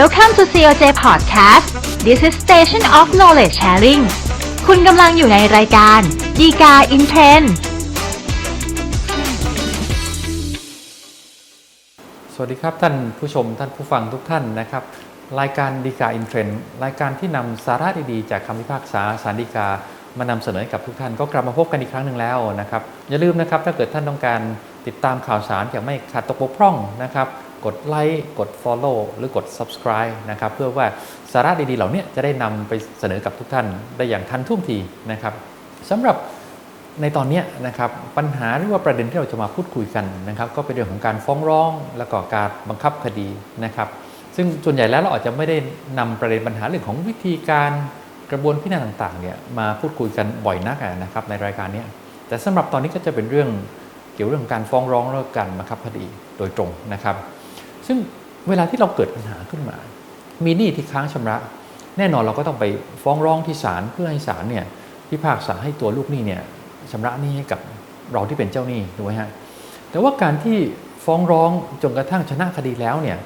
Welcome to COJ Podcast This is Station of Knowledge Sharing คุณกำลังอยู่ในรายการดีกา in Trend สวัสดีครับท่านผู้ชมท่านผู้ฟังทุกท่านนะครับ รายการดีกาอินเทรนรายการที่นำสาระดีๆ จากคำพิพากษาสารดีกามานำเสนอให้กับทุกท่านก็กลับมาพบกันอีกครั้งหนึ่งแล้วนะครับอย่าลืมนะครับถ้าเกิดท่านต้องการติดตามข่าวสารอย่างไม่ขาดตกบกพร่องนะครับ กดไลค์กด Follow หรือกด Subscribe นะครับเพื่อว่าสาระดีๆ เหล่านี้จะได้นำไปเสนอกับทุกท่านได้อย่างทันท่วงทีนะครับสำหรับในตอนนี้นะครับปัญหาหรือว่าประเด็นที่เราจะมาพูดคุยกันนะครับก็เป็นเรื่องของการฟ้องร้องแล้วก็การบังคับคดีนะครับซึ่งส่วนใหญ่แล้วเราอาจจะไม่ได้นำประเด็นปัญหาเรื่องของวิธีการกระบวนพิจารณาต่างๆเนี่ยมาพูดคุยกันบ่อยนักนะครับในรายการนี้แต่สำหรับตอนนี้ก็จะเป็นเรื่องเกี่ยวเรื่องการฟ้องร้องแล้วก็การบังคับคดีโดยตรงนะครับ ซึ่งเวลาที่เราเกิดปัญหาขึ้นมา มีหนี้ที่ค้างชำระ แน่นอนเราก็ต้องไปฟ้องร้องที่ศาลเพื่อให้ศาลเนี่ยพิพากษาให้ตัวลูกหนี้เนี่ยชำระหนี้ให้กับเราที่เป็นเจ้าหนี้ถูกไหมฮะแต่ว่าการที่ฟ้องร้องจนกระทั่งชนะคดีแล้วเนี่ย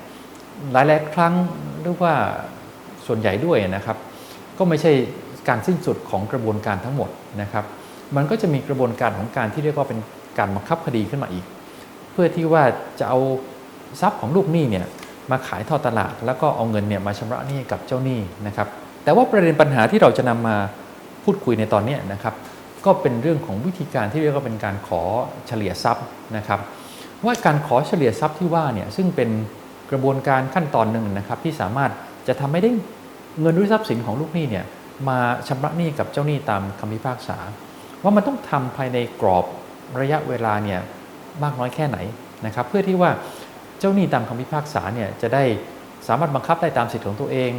หลายๆครั้งหรือว่าส่วนใหญ่ด้วยนะครับ ก็ไม่ใช่การสิ้นสุดของกระบวนการทั้งหมดนะครับ มันก็จะมีกระบวนการของการที่เรียกว่าเป็นการบังคับคดีขึ้นมาอีก เพื่อที่ว่าจะเอา ทรัพย์ของลูกหนี้เนี่ยมาขายทอดตลาด แล้วก็เอาเงินเนี่ยมาชำระหนี้กับเจ้าหนี้นะครับ แต่ว่าประเด็นปัญหาที่เราจะนำมาพูดคุยในตอนนี้นะครับ ก็เป็นเรื่องของวิธีการที่เรียกว่าเป็นการขอเฉลี่ยทรัพย์นะครับ ว่าการขอเฉลี่ยทรัพย์ที่ว่าเนี่ยซึ่งเป็นกระบวนการขั้นตอนหนึ่งนะครับ ที่สามารถจะทำให้ได้เงินหรือทรัพย์สินของลูกหนี้เนี่ยมาชำระหนี้กับเจ้าหนี้ตามคำพิพากษา ว่ามันต้องทำภายในกรอบระยะเวลาเนี่ยมากน้อยแค่ไหนนะครับ เพื่อที่ว่า เจ้าหนี้ตามคำพิพากษาเนี่ยจะได้สามารถบังคับได้ตามสิทธิของตัวเอง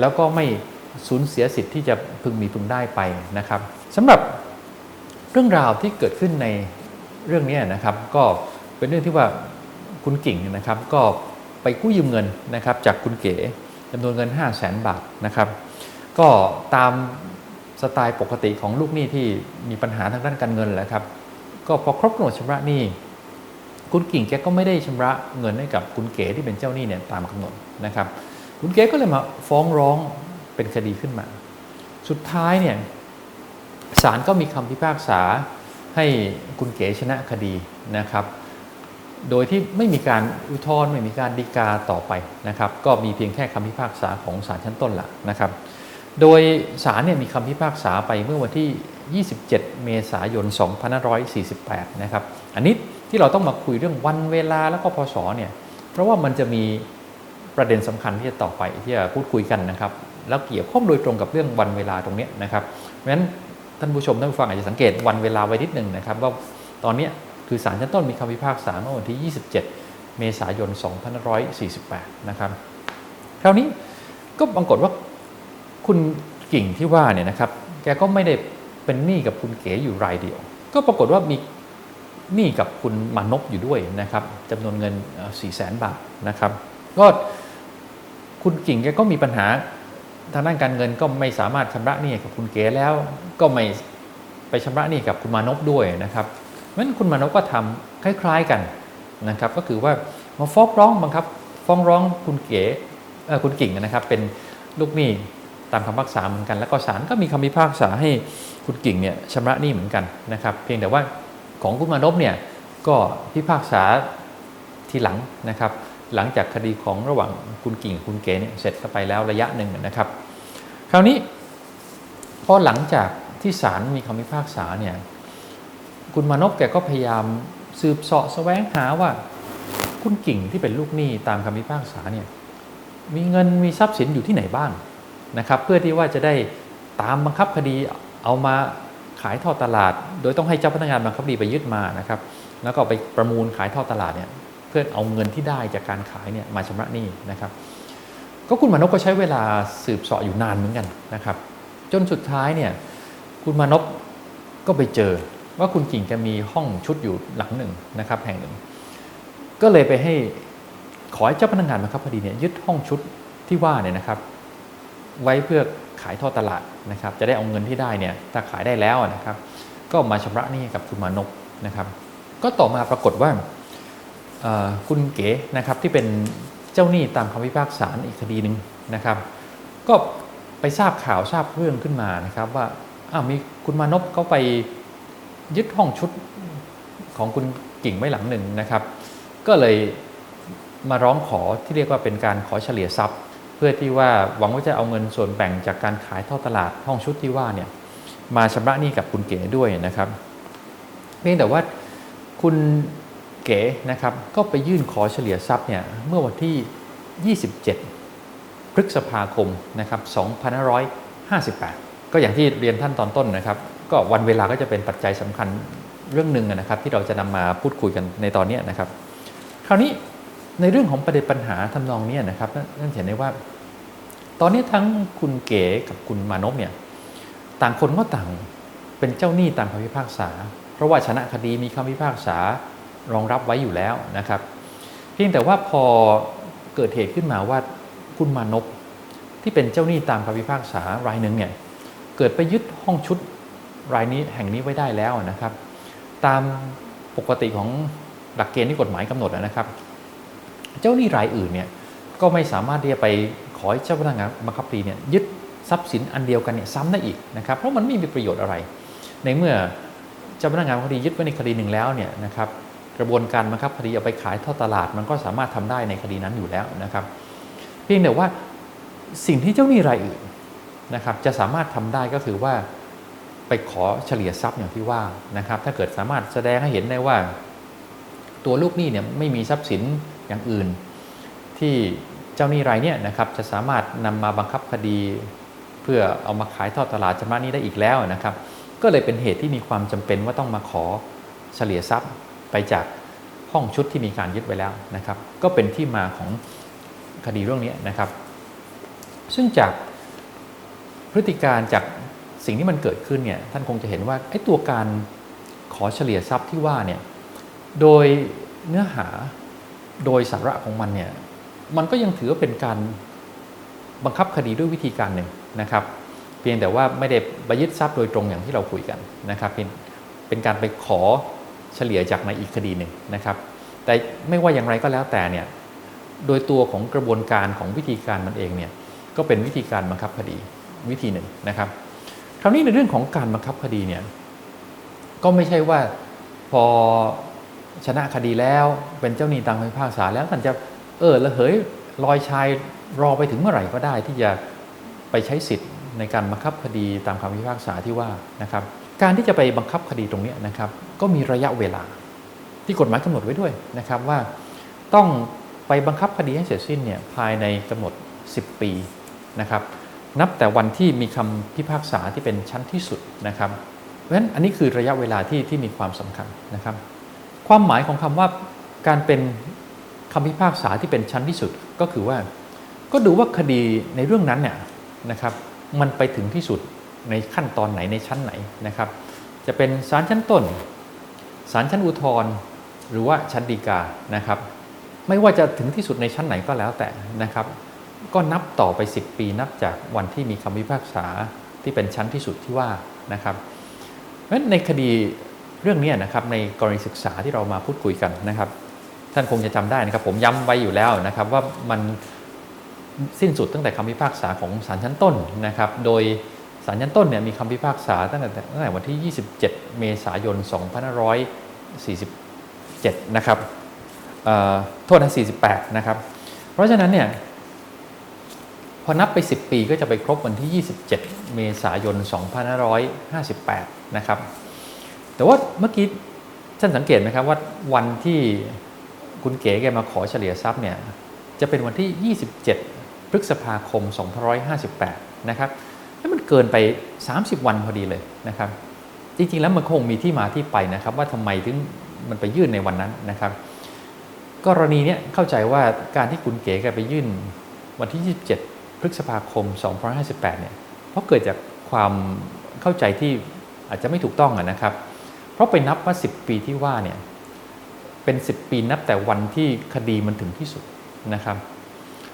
แล้วก็ไม่สูญเสียสิทธิ์ที่จะพึงมีพึงได้ไปนะครับสำหรับเรื่องราวที่เกิดขึ้นในเรื่องนี้นะครับ ก็เป็นเรื่องที่ว่าคุณกิ่งเนี่ยนะครับ ก็ไปกู้ยืมเงินนะครับ จากคุณเก๋จำนวนเงิน 5 0 0แสนบาทนะครับ ก็ตามสไตล์ปกติของลูกหนี้ที่มีปัญหาทางด้านการเงินแหละครับ ก็พอครบกำหนดชำระหนี้ คุณกิ่งแกก็ไม่ได้ชำระเงินให้กับคุณเก๋ที่เป็นเจ้าหนี้เนี่ยตามกำหนดนะครับ คุณเก๋ก็เลยมาฟ้องร้องเป็นคดีขึ้นมา สุดท้ายเนี่ยศาลก็มีคำพิพากษาให้คุณเก๋ชนะคดีนะครับ โดยที่ไม่มีการอุทธรณ์ไม่มีการดีกาต่อไปนะครับ ก็มีเพียงแค่คำพิพากษาของศาลชั้นต้นละนะครับ โดยศาลเนี่ยมีคำพิพากษาไปเมื่อวันที่ 27 เมษายน 2548 นะครับ อันนี้ ที่เราต้องมาคุยเรื่องวันเวลาแล้วก็พศเนี่ยเพราะว่ามันจะมีประเด็นสำคัญที่จะต่อไปที่จะพูดคุยกันนะครับ แล้วเกี่ยวข้องโดยตรงกับเรื่องวันเวลาตรงนี้นะครับเพราะฉะนั้นท่านผู้ชมท่านผู้ฟังอาจจะสังเกตวันเวลาไว้นิดหนึ่งนะครับ ว่าตอนนี้คือศาลชั้นต้นมีคำพิพากษาเมื่อวันที่ 27 เมษายน 2548 นะครับ คราวนี้ก็ปรากฏว่าคุณกิ่งที่ว่าเนี่ยนะครับ แกก็ไม่ได้เป็นหนี้กับคุณเก๋อยู่รายเดียว ก็ปรากฏว่ามี หนี้กับคุณมานพอยู่ด้วยนะครับจำนวนเงิน4 0 0แสนบาทนะครับ ก็คุณกิ่งแกก็มีปัญหาทางด้านการเงินก็ไม่สามารถชำระหนี้กับคุณเก๋แล้ว ก็ไม่ไปชำระหนี้กับคุณมานพด้วยนะครับเพราะนั้นคุณมานพก็ทำคล้ายๆกันนะครับ ก็คือว่ามาฟ้องร้องบังคับ ฟ้องร้องคุณเก๋เออคุณกิ่งนะครับ เป็นลูกหนี้ตามคำพิพากษาเหมือนกัน แล้วก็ศาลก็มีคำพิพากษาให้คุณกิ่งเนี่ยชำระหนี้เหมือนกันนะครับ เพียงแต่ว่า ของคุณมานพเนี่ยก็พิพากษาทีหลังนะครับ หลังจากคดีของระหว่างคุณกิ่งคุณเก๋เนี่ยเสร็จไปแล้วระยะหนึ่งนะครับ คราวนี้พอหลังจากที่ศาลมีคำพิพากษาเนี่ยคุณมานพแกก็พยายามสืบเสาะแสวงหาว่าคุณกิ่งที่เป็นลูกหนี้ตามคำพิพากษาเนี่ยมีเงินมีทรัพย์สินอยู่ที่ไหนบ้างนะครับ เพื่อที่ว่าจะได้ตามบังคับคดีเอามา ขายทอดตลาด โดยต้องให้เจ้าพนักงานบังคับคดีไปยึดมานะครับแล้วก็ไปประมูลขายทอดตลาดเนี่ยเพื่อเอาเงินที่ได้จากการขายเนี่ยมาชำระหนี้นะครับ ก็คุณมานพก็ใช้เวลาสืบเสาะอยู่นานเหมือนกันนะครับ จนสุดท้ายเนี่ยคุณมานพก็ไปเจอว่าคุณกิ่งแกมีห้องชุดอยู่หลังหนึ่งนะครับแห่งหนึ่ง ก็เลยไปให้ขอให้เจ้าพนักงานบังคับคดีเนี่ยยึดห้องชุดที่ว่าเนี่ยนะครับ ไว้เพื่อ ขายทอดตลาดนะครับ จะได้เอาเงินที่ได้เนี่ยถ้าขายได้แล้วนะครับ ก็มาชำระหนี้กับคุณมานพนะครับ ก็ต่อมาปรากฏว่าคุณเก๋นะครับที่เป็นเจ้าหนี้ตามคำพิพากษาอีกคดีหนึ่งนะครับ ก็ไปทราบข่าวทราบเรื่องขึ้นมานะครับ ว่าอ้าวมีคุณมานพเขาไปยึดห้องชุดของคุณกิ่งไว้หลังหนึ่งนะครับ ก็เลยมาร้องขอที่เรียกว่าเป็นการขอเฉลี่ยทรัพย์ เพื่อที่ว่าหวังว่าจะเอาเงินส่วนแบ่งจากการขายท่อตลาดห้องชุดที่ว่าเนี่ยมาชำระหนี้กับคุณเก๋ด้วยนะครับเพียงแต่ว่าคุณเก๋นะครับก็ไปยื่นขอเฉลี่ยทรัพย์เนี่ยเมื่อวันที่ 27 พฤษภาคมนะครับ2558 ก็อย่างที่เรียนท่านตอนต้นนะครับ ก็วันเวลาก็จะเป็นปัจจัยสำคัญเรื่องหนึ่งนะครับ ที่เราจะนำมาพูดคุยกันในตอนนี้นะครับ คราวนี้ ในเรื่องของประเด็นปัญหาทำนองนี้นะครับนั่นเห็นได้ว่า ตอนนี้ทั้งคุณเก๋กับคุณมานพเนี่ยต่างคนก็ต่างเป็นเจ้าหนี้ตามคำพิพากษา เพราะว่าชนะคดีมีคำพิพากษารองรับไว้อยู่แล้วนะครับ เพียงแต่ว่าพอเกิดเหตุขึ้นมาว่าคุณมานพที่เป็นเจ้าหนี้ตามคำพิพากษารายหนึ่งเนี่ยเกิดไปยึดห้องชุดรายนี้แห่งนี้ไว้ได้แล้วนะครับ ตามปกติของหลักเกณฑ์ที่กฎหมายกำหนดนะครับ เจ้าหนี้รายอื่นเนี่ยก็ไม่สามารถที่จะไปขอให้เจ้าพนักงานบังคับคดีเนี่ยยึดทรัพย์สินอันเดียวกันเนี่ยซ้ำได้อีกนะครับเพราะมันไม่มีประโยชน์อะไร ในเมื่อเจ้าพนักงานบังคับคดียึดไว้ในคดีหนึ่งแล้วเนี่ยนะครับกระบวนการบังคับคดีเอาไปขายทอดตลาด มันก็สามารถทำได้ในคดีนั้นอยู่แล้วนะครับ เพียงแต่ว่าสิ่งที่เจ้าหนี้รายอื่นนะครับจะสามารถทำได้ก็คือว่าไปขอเฉลี่ยทรัพย์อย่างที่ว่านะครับ ถ้าเกิดสามารถแสดงให้เห็นได้ว่า ตัวลูกหนี้เนี่ยไม่มีทรัพย์สิน อย่างอื่น ที่เจ้าหนี้รายเนี่ยนะครับจะสามารถนำมาบังคับคดี เพื่อเอามาขายทอดตลาดชำระหนี้ได้อีกแล้วนะครับ ก็เลยเป็นเหตุที่มีความจำเป็นว่าต้องมาขอเฉลี่ยทรัพย์ไปจากห้องชุดที่มีการยึดไว้แล้วนะครับ ก็เป็นที่มาของคดีเรื่องนี้นะครับ ซึ่งจากพฤติการจากสิ่งที่มันเกิดขึ้นเนี่ยท่านคงจะเห็นว่าไอ้ตัวการขอเฉลี่ยทรัพย์ที่ว่าเนี่ยโดยเนื้อหา โดยสาระของมันเนี่ยมันก็ยังถือว่าเป็นการบังคับคดีด้วยวิธีการหนึ่งนะครับ เพียงแต่ว่าไม่ได้ไปยึดทรัพย์โดยตรงอย่างที่เราคุยกันนะครับเป็นเป็นการไปขอเฉลี่ยจากในอีกคดีหนึ่งนะครับ แต่ไม่ว่าอย่างไรก็แล้วแต่เนี่ยโดยตัวของกระบวนการของวิธีการมันเองเนี่ยก็เป็นวิธีการบังคับคดีวิธีหนึ่งนะครับ คราวนี้ในเรื่องของการบังคับคดีเนี่ยก็ไม่ใช่ว่าพอ ชนะคดีแล้วเป็นเจ้าหนี้ตามคำพิพากษาแล้วท่านจะเออละเหยลอยชายรอไปถึงเมื่อไหร่ก็ได้ที่จะไปใช้สิทธิ์ในการบังคับคดีตามคำพิพากษาที่ว่านะครับ การที่จะไปบังคับคดีตรงนี้นะครับ ก็มีระยะเวลา ที่กฎหมายกำหนดไว้ด้วยนะครับว่าต้องไปบังคับคดีให้เสร็จสิ้นเนี่ยภายในกำหนด 10 ปีนะครับ นับแต่วันที่มีคำพิพากษาที่เป็นชั้นที่สุดนะครับ เพราะฉะนั้นอันนี้คือระยะเวลาที่ที่มีความสำคัญนะครับ ความหมายของคำว่าการเป็นคำพิพากษาที่เป็นชั้นที่สุดก็คือว่า ก็ดูว่าคดีในเรื่องนั้นเนี่ยนะครับ มันไปถึงที่สุดในขั้นตอนไหนในชั้นไหนนะครับ จะเป็นศาลชั้นต้นศาลชั้นอุทธรณ์หรือว่าชั้นฎีกานะครับ ไม่ว่าจะถึงที่สุดในชั้นไหนก็แล้วแต่นะครับ ก็นับต่อไป 10 ปีนับจากวันที่มีคำพิพากษาที่เป็นชั้นที่สุดที่ว่านะครับเพราะฉะนั้นในคดี เรื่องนี้นะครับในกรณีศึกษาที่เรามาพูดคุยกันนะครับ ท่านคงจะจำได้นะครับ ผมย้ำไว้อยู่แล้วนะครับ ว่ามันสิ้นสุดตั้งแต่คำพิพากษาของศาลชั้นต้นนะครับ โดยศาลชั้นต้นเนี่ยมีคำพิพากษาตั้งแต่ตั้งแต่วันที่ 27 เมษายน 2547 นะครับโทษนะ48 นะครับ เพราะฉะนั้นเนี่ยพอนับไป 10 ปีก็จะไปครบวันที่ 27 เมษายน 2558 นะครับ แต่ว่าเมื่อกี้ท่านสังเกตไหมครับว่าวันที่คุณเก๋แกมาขอเฉลี่ยทรัพย์เนี่ยจะเป็นวันที่ 27 พฤษภาคม 2558 นะครับแล้วมันเกินไป 30 วันพอดีเลยนะครับ จริงๆ แล้วมันคงมีที่มาที่ไปนะครับ ว่าทำไมถึงมันไปยื่นในวันนั้นนะครับ กรณีเนี้ยเข้าใจว่าการที่คุณเก๋แกไปยื่นวันที่ 27 พฤษภาคม 2558 เนี่ยเพราะเกิดจากความเข้าใจที่อาจจะไม่ถูกต้องนะครับ เพราะไปนับว่า 10 ปีที่ว่าเนี่ยเป็น 10 ปีนับแต่วันที่คดีมันถึงที่สุดนะครับ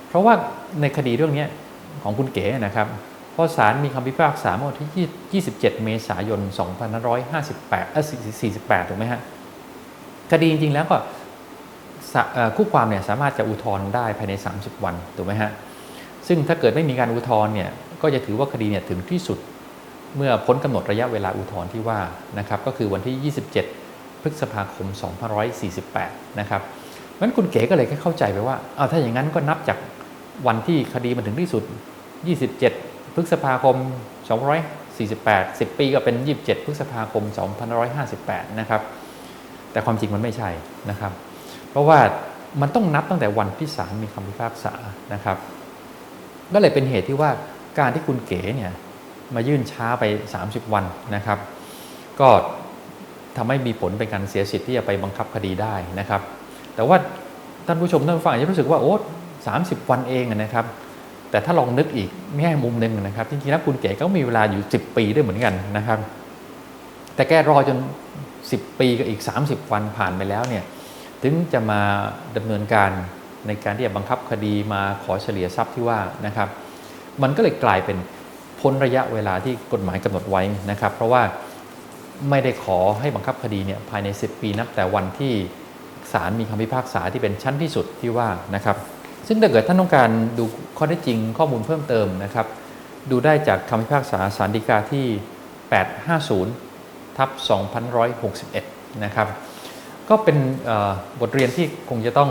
เพราะว่าในคดีเรื่องนี้ของคุณเก๋นะครับพอศาลมีคำพิพากษาเมื่อวันที่ 27 เมษายน 2558เอ่อ48 ถูกไหมฮะ คดีจริง ๆ แล้วก็คู่ความเนี่ยสามารถจะอุทธรณ์ได้ภายใน 30 วัน ถูกไหมฮะ ซึ่งถ้าเกิดไม่มีการอุทธรณ์เนี่ย ก็จะถือว่าคดีเนี่ยถึงที่สุด เมื่อพ้นกำหนดระยะเวลาอุทธรณ์ที่ว่านะครับก็คือวันที่ 27 พฤษภาคม 2548 นะครับเพราะฉะนั้นคุณเก๋ก็เลยแค่เข้าใจไปว่าเอาถ้าอย่างนั้นก็นับจากวันที่คดีมันถึงที่สุด 27 พฤษภาคม 2548 10 ปีก็เป็น 27 พฤษภาคม 2558 นะครับ แต่ความจริงมันไม่ใช่นะครับ เพราะว่ามันต้องนับตั้งแต่วันที่ศาลมีคำพิพากษานะครับ ก็เลยเป็นเหตุที่ว่าการที่คุณเก๋เนี่ย มายื่นช้าไป 30 วันนะครับ ก็ทำให้มีผลเป็นการเสียสิทธิ์ที่จะไปบังคับคดีได้นะครับ แต่ว่าท่านผู้ชมท่านผู้ฟังอาจจะรู้สึกว่าโอ้สาวันเองนะครับ แต่ถ้าลองนึกอีกแง่มุมหนึ่งนะครับจริงๆแล้วคุณเก๋ก็มีเวลาอยู่ 10 ปีด้วยเหมือนกันนะครับ แต่แกรอจน 10 ปีกับอีก 30 วันผ่านไปแล้วเนี่ยถึงจะมาดำเนินการในการที่จะบังคับคดีมาขอเฉลี่ยทรัพย์ที่ว่านะครับ มันก็เลยกลายเป็น พ้นระยะเวลาที่กฎหมายกำหนดไว้นะครับ เพราะว่าไม่ได้ขอให้บังคับคดีเนี่ยภายใน 10 ปีนับแต่วันที่ศาลมีคำพิพากษาที่เป็นชั้นที่สุดที่ว่านะครับ ซึ่งถ้าเกิดท่านต้องการดูข้อเท็จจริงข้อมูลเพิ่มเติมนะครับ ดูได้จากคำพิพากษาสารดีกาที่ 850 ทับ2161 นะครับ ก็เป็นบทเรียนที่คงจะต้อง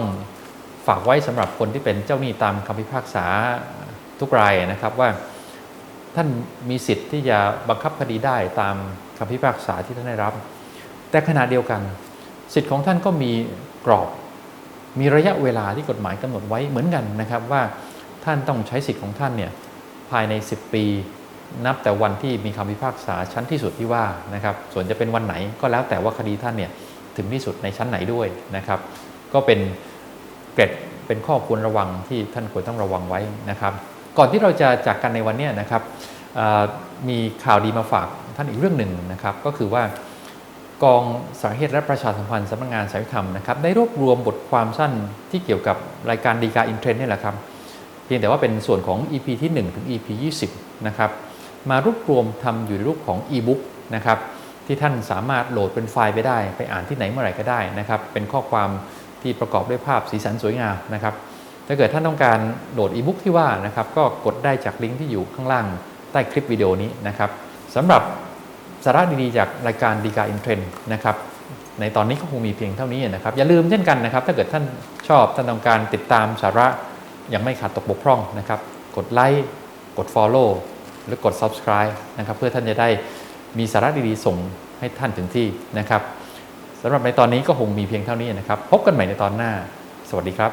ฝากไว้สำหรับคนที่เป็นเจ้าหนี้ตามคำพิพากษาทุกรายนะครับว่า ท่านมีสิทธิ์ที่จะบังคับคดีได้ตามคำพิพากษาที่ท่านได้รับ แต่ขณะเดียวกัน สิทธิ์ของท่านก็มีกรอบ มีระยะเวลาที่กฎหมายกำหนดไว้เหมือนกันนะครับว่าท่านต้องใช้สิทธิ์ของท่านเนี่ยภายใน 10 ปี นับแต่วันที่มีคำพิพากษาชั้นที่สุดที่ว่านะครับส่วนจะเป็นวันไหนก็แล้วแต่ว่าคดีท่านเนี่ยถึงที่สุดในชั้นไหนด้วยนะครับ ก็เป็นเกร็ดเป็นข้อควรระวังที่ท่านควรต้องระวังไว้นะครับ ก่อนที่เราจะจากกันในวันนี้นะครับมีข่าวดีมาฝากท่านอีกเรื่องหนึ่งนะครับก็คือว่ากองสารเหตุและประชาสัมพันธ์สำนักงานสายธรรมนะครับได้รวบรวมบทความสั้นที่เกี่ยวกับรายการดีกาอินเทรนนี่แหละครับเพียงแต่ว่าเป็นส่วนของ EP ที่ 1 ถึง EP 20 นะครับมารวบรวมทำอยู่ในรูปของ e-book นะครับที่ท่านสามารถโหลดเป็นไฟล์ไปได้ ไปอ่านที่ไหนเมื่อไหร่ก็ได้นะครับเป็นข้อความที่ประกอบด้วยภาพสีสันสวยงามนะครับ ถ้าเกิดท่านต้องการโหลด e-book ที่ว่านะครับก็กดได้จากลิงก์ที่อยู่ข้างล่างใต้คลิปวิดีโอนี้นะครับสำหรับสาระดีๆ จากรายการดีกาอินเทรนนะครับในตอนนี้ก็คงมีเพียงเท่านี้นะครับอย่าลืมเช่นกันนะครับถ้าเกิดท่านชอบท่านต้องการติดตามสาระย่างไม่ขาดตกบกพร่องนะครับ กดไลค์กด Follow หรือกด Subscribe นะครับเพื่อท่านจะได้มีสาระดีๆ ส่งให้ท่านถึงที่นะครับสำหรับในตอนนี้ก็คงมีเพียงเท่านี้นะครับ พบกันใหม่ในตอนหน้า สวัสดีครับ